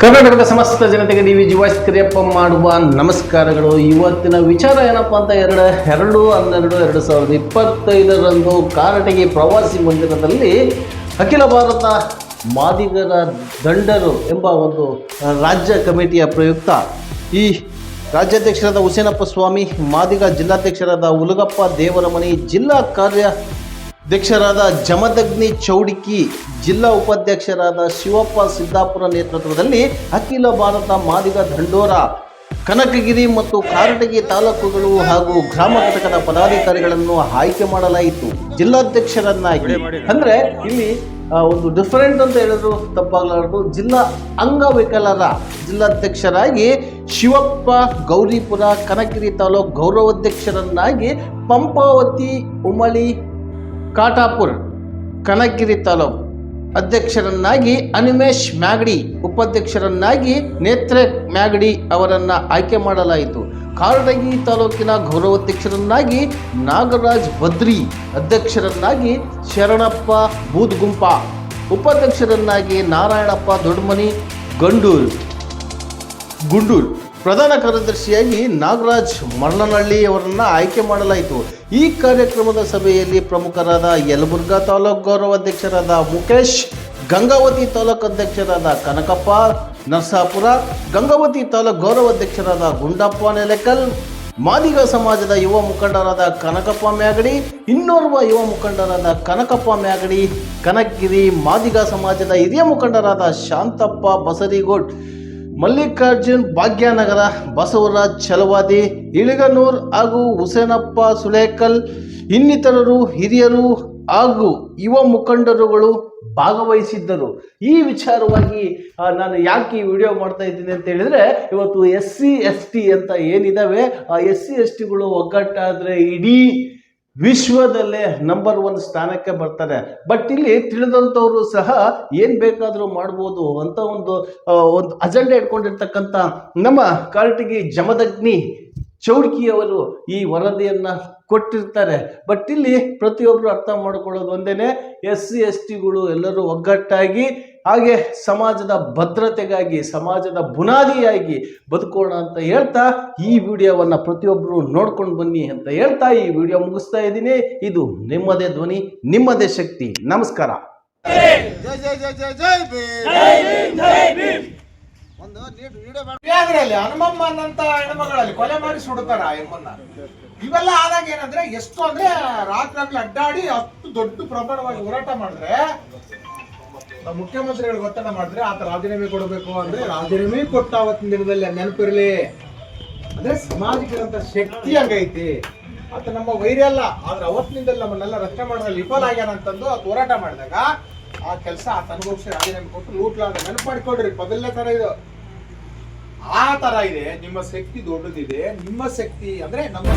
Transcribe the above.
ಕರ್ನಾಟಕದ ಸಮಸ್ತ ಜನತೆಗೆ D V G voice Kariyappa ಮಾಡುವ ನಮಸ್ಕಾರಗಳು. ಇವತ್ತಿನ ವಿಚಾರ ಏನಪ್ಪ ಅಂತ ಎರಡು ಎರಡು, ಹನ್ನೆರಡು, ಎರಡು ಸಾವಿರದ ಇಪ್ಪತ್ತೈದರಂದು ಕಾರಟಗಿ ಪ್ರವಾಸಿ ಮಂದಿರದಲ್ಲಿ ಅಖಿಲ ಭಾರತ ಮಾದಿಗರ ದಂಡರು ಎಂಬ ಒಂದು ರಾಜ್ಯ ಕಮಿಟಿಯ ಪ್ರಯುಕ್ತ ಈ ರಾಜ್ಯಾಧ್ಯಕ್ಷರಾದ ಹುಸೇನಪ್ಪ ಸ್ವಾಮಿ, ಮಾದಿಗ ಜಿಲ್ಲಾಧ್ಯಕ್ಷರಾದ ಉಲಗಪ್ಪ ದೇವರಮನಿ ಜಿಲ್ಲಾ ಕಾರ್ಯ ಅಧ್ಯಕ್ಷರಾದ ಜಮದಗ್ನಿ ಚೌಡಿಕಿ, ಜಿಲ್ಲಾ ಉಪಾಧ್ಯಕ್ಷರಾದ ಶಿವಪ್ಪ ಸಿದ್ದಾಪುರ ನೇತೃತ್ವದಲ್ಲಿ ಅಖಿಲ ಭಾರತ ಮಾದಿಗ ದಂಡೋರ, ಕನಕಗಿರಿ ಮತ್ತು ಕಾರಟಗಿ ತಾಲೂಕುಗಳು ಹಾಗೂ ಗ್ರಾಮ ಘಟಕದ ಪದಾಧಿಕಾರಿಗಳನ್ನು ಆಯ್ಕೆ ಮಾಡಲಾಯಿತು. ಜಿಲ್ಲಾಧ್ಯಕ್ಷರನ್ನಾಗಿ. ಅಂದ್ರೆ ಇಲ್ಲಿ ಒಂದು ಡಿಫರೆಂಟ್ ಅಂತ ಹೇಳಿದ್ರು ತಪ್ಪಾಗಲಾರದು. ಜಿಲ್ಲಾ ಅಂಗವಿಕಲರ ಜಿಲ್ಲಾಧ್ಯಕ್ಷರಾಗಿ ಶಿವಪ್ಪ, ಗೌರಿಪುರ, ಕನಕಗಿರಿ ತಾಲೂಕು ಗೌರವಾಧ್ಯಕ್ಷರನ್ನಾಗಿ ಪಂಪಾವತಿ, ಉಮಳಿ ಕಾಟಾಪುರ್, ಕನಕಗಿರಿ ತಾಲೂಕು ಅಧ್ಯಕ್ಷರನ್ನಾಗಿ ಅನಿಮೇಶ್ ಮ್ಯಾಗಡಿ, ಉಪಾಧ್ಯಕ್ಷರನ್ನಾಗಿ ನೇತ್ರೆ ಮ್ಯಾಗಡಿ ಅವರನ್ನು ಆಯ್ಕೆ ಮಾಡಲಾಯಿತು. ಕಾರಟಗಿ ತಾಲೂಕಿನ ಗೌರವಾಧ್ಯಕ್ಷರನ್ನಾಗಿ ನಾಗರಾಜ್ ಬದ್ರಿ ಅಧ್ಯಕ್ಷರನ್ನಾಗಿ ಶರಣಪ್ಪ ಬೂದ್ಗುಂಪ, ಉಪಾಧ್ಯಕ್ಷರನ್ನಾಗಿ ನಾರಾಯಣಪ್ಪ ದೊಡ್ಡಮನಿ ಗಂಡೂರು, ಗುಂಡೂರು. ಪ್ರಧಾನ ಕಾರ್ಯದರ್ಶಿಯಾಗಿ ನಾಗರಾಜ್ ಮರ್ಲನಹಳ್ಳಿ ಅವರನ್ನು ಆಯ್ಕೆ ಮಾಡಲಾಯಿತು. ಈ ಕಾರ್ಯಕ್ರಮದ ಸಭೆಯಲ್ಲಿ ಪ್ರಮುಖರಾದ ಯಲಬುರ್ಗಾ ತಾಲೂಕು ಗೌರವಾಧ್ಯಕ್ಷರಾದ ಮುಖೇಶ್ ಗಂಗಾವತಿ ತಾಲೂಕು ಅಧ್ಯಕ್ಷರಾದ ಕನಕಪ್ಪ, ನರಸಾಪುರ, ಗಂಗಾವತಿ ತಾಲೂಕು ಗೌರವಾಧ್ಯಕ್ಷರಾದ ಗುಂಡಪ್ಪ ನೆಲೆಕಲ್, ಮಾದಿಗ ಸಮಾಜದ ಯುವ ಮುಖಂಡರಾದ ಕನಕಪ್ಪ ಮ್ಯಾಗಡಿ, ಇನ್ನೋರ್ವ ಯುವ ಮುಖಂಡರಾದ ಕನಕಪ್ಪ ಮ್ಯಾಗಡಿ, ಕನಕಗಿರಿ ಮಾದಿಗ ಸಮಾಜದ ಹಿರಿಯ ಮುಖಂಡರಾದ ಶಾಂತಪ್ಪ ಬಸರಿಗೋಡ್ ಮಲ್ಲಿಕಾರ್ಜುನ್, ಭಾಗ್ಯನಗರ, ಬಸವರಾಜ್ ಛಲವಾದಿ ಇಳಿಗನೂರ್ ಹಾಗೂ ಹುಸೇನಪ್ಪ ಸುಳೇಕಲ್ ಇನ್ನಿತರರು ಹಿರಿಯರು ಹಾಗೂ ಯುವ ಮುಖಂಡರುಗಳು ಭಾಗವಹಿಸಿದ್ದರು. ಈ ವಿಚಾರವಾಗಿ ನಾನು ಯಾಕೆ ಈ ವಿಡಿಯೋ ಮಾಡ್ತಾ ಇದ್ದೀನಿ ಅಂತ ಹೇಳಿದ್ರೆ, ಇವತ್ತು ಎಸ್ ಸಿ ಎಸ್ ಟಿ ಅಂತ ಏನಿದಾವೆ, ಆ ಎಸ್ ಸಿ ಎಸ್ ಟಿಗಳು ಒಗ್ಗಟ್ಟಾದರೆ ಇಡೀ ವಿಶ್ವದಲ್ಲೇ ನಂಬರ್ ಒನ್ ಸ್ಥಾನಕ್ಕೆ ಬರ್ತಾರೆ. ಬಟ್ ಇಲ್ಲಿ ತಿಳಿದಂಥವ್ರು ಸಹ ಏನು ಬೇಕಾದರೂ ಮಾಡ್ಬೋದು ಅಂತ ಒಂದು ಒಂದು ಅಜೆಂಡಾ ಇಟ್ಕೊಂಡಿರ್ತಕ್ಕಂಥ ನಮ್ಮ ಕಾರ್ಟಿಗೆ ಜಮದಗ್ನಿ ಚೌಡ್ಕಿಯವರು ಈ ವರದಿಯನ್ನು ಕೊಟ್ಟಿರ್ತಾರೆ. ಬಟ್ ಇಲ್ಲಿ ಪ್ರತಿಯೊಬ್ಬರು ಅರ್ಥ ಮಾಡ್ಕೊಳ್ಳೋದು ಒಂದೇನೆ ಎಸ್ ಸಿ ಎಸ್ ಟಿಗಳು ಎಲ್ಲರೂ ಒಗ್ಗಟ್ಟಾಗಿ ಹಾಗೆ ಸಮಾಜದ ಭದ್ರತೆಗಾಗಿ ಸಮಾಜದ ಬುನಾದಿಯಾಗಿ ಬದುಕೋಣ ಅಂತ ಹೇಳ್ತಾ ಈ ವಿಡಿಯೋವನ್ನು ಪ್ರತಿಯೊಬ್ಬರು ನೋಡ್ಕೊಂಡು ಬನ್ನಿ ಅಂತ ಹೇಳ್ತಾ ಈ ವಿಡಿಯೋ ಮುಗಿಸ್ತಾ ಇದ್ದೀನಿ. ಇದು ನಿಮ್ಮದೇ ಧ್ವನಿ ನಿಮ್ಮದೇ ಶಕ್ತಿ. ನಮಸ್ಕಾರ. ಜೈ ಜೈ ಜೈ ಜೈ ಜೈ ಮಾಡ್- ಯಾಗ್ರಲ್ಲಿ ಹನುಮಮ್ಮನಂತ ಹೆಣ್ಮಗಳಲ್ಲಿ ಕೊಲೆ ಮಾಡಿ ಸುಡ್ತಾರ ಆ ಇವೆಲ್ಲ ಆದಾಗ ಏನಂದ್ರೆ ಎಷ್ಟು ಅಂದ್ರೆ ರಾತ್ರಿ ಅಡ್ಡಾಡಿ ಅಷ್ಟು ದೊಡ್ಡ ಪ್ರಮಾಣವಾಗಿ ಹೋರಾಟ ಮಾಡಿದ್ರೆ ಮುಖ್ಯಮಂತ್ರಿಗಳು ಒತ್ತಡ ಮಾಡಿದ್ರೆ ಆತ ರಾಜೀನಾಮೆ ಕೊಡಬೇಕು ಅಂದ್ರೆ ರಾಜೀನಾಮೆ ಕೊಟ್ಟ ಅವತ್ತಿನ ದಿನದಲ್ಲಿ ನೆನಪಿರ್ಲಿ. ಅಂದ್ರೆ ಸಮಾಜಕ್ಕಿರಂತ ಶಕ್ತಿ ಹಂಗೈತಿ. ಆತ ನಮ್ಮ ವೈರ್ಯ ಅಲ್ಲ, ಆದ್ರೆ ಅವತ್ತಿನಿಂದಲೇ ನಮ್ಮನ್ನೆಲ್ಲ ರಕ್ಷಣೆ ಮಾಡೋದ್ರಲ್ಲಿ ವಿಫಲ ಆಗ್ಯಾನ ಅಂತಂದು ಹೋರಾಟ ಮಾಡಿದಾಗ ಆ ಕೆಲಸ ಆತ ಅನುಭವಿಸಿ ರಾಜೀನಾಮೆ ಕೊಟ್ಟು ಲೂಟ್ಲಾದ ನೆನಪು ಮಾಡಿಕೊಡ್ರಿ ಮೊದಲನೇ ತರ ಇದು. ಆ ತರ ಇದೆ, ನಿಮ್ಮ ಶಕ್ತಿ ದೊಡ್ಡದಿದೆ, ನಿಮ್ಮ ಶಕ್ತಿ ಅಂದ್ರೆ ನಮ್ಮ